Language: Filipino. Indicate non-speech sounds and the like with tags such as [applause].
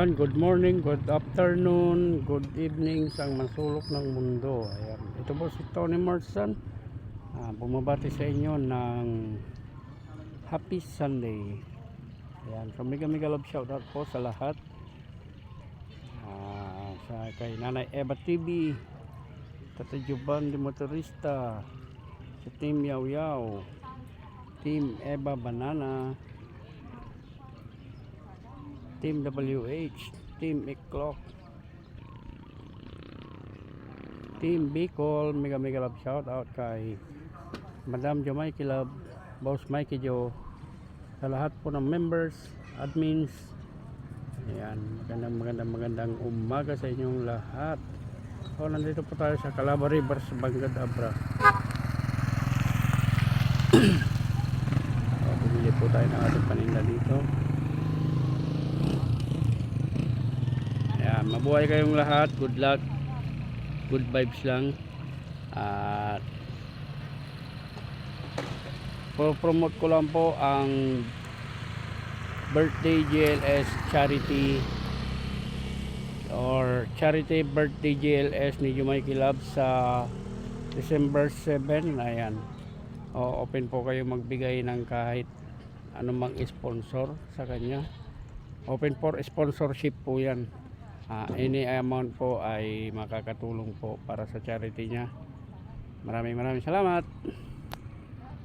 Good morning, good afternoon, good evening sa masulok ng mundo. Ayan. Ito po si Tony Morrison. Ah, bumabati sa inyo ng Happy Sunday. Ayan. So mega mega love shout out po sa lahat. Ah, sa kay Nanay Eva TV, Tata Juban de Motorista, sa Team Yaw Yaw, Team Eva Banana, Team WH, Team Eclock, Team Bicol, mega mega love shout out kay Madam Jo Mikey Love, Boss Mikey Jo, sa lahat po ng members, admins. Ayan, magandang magandang magandang umaga sa inyong lahat. So, nandito po tayo sa Calaba River sa Bangad Abra. so, [clears throat] bumili po tayo ng ating paninda dito. Ayan, mabuhay kayong lahat. Good luck. Good vibes lang. At promote ko lang po ang birthday GLS charity or charity birthday GLS ni Jumay Kilab sa December 7 ayan o, open po kayo magbigay ng kahit anumang sponsor sa kanya open for sponsorship po yan Ah, any amount po ay makakatulong po para sa charity niya. Maraming maraming salamat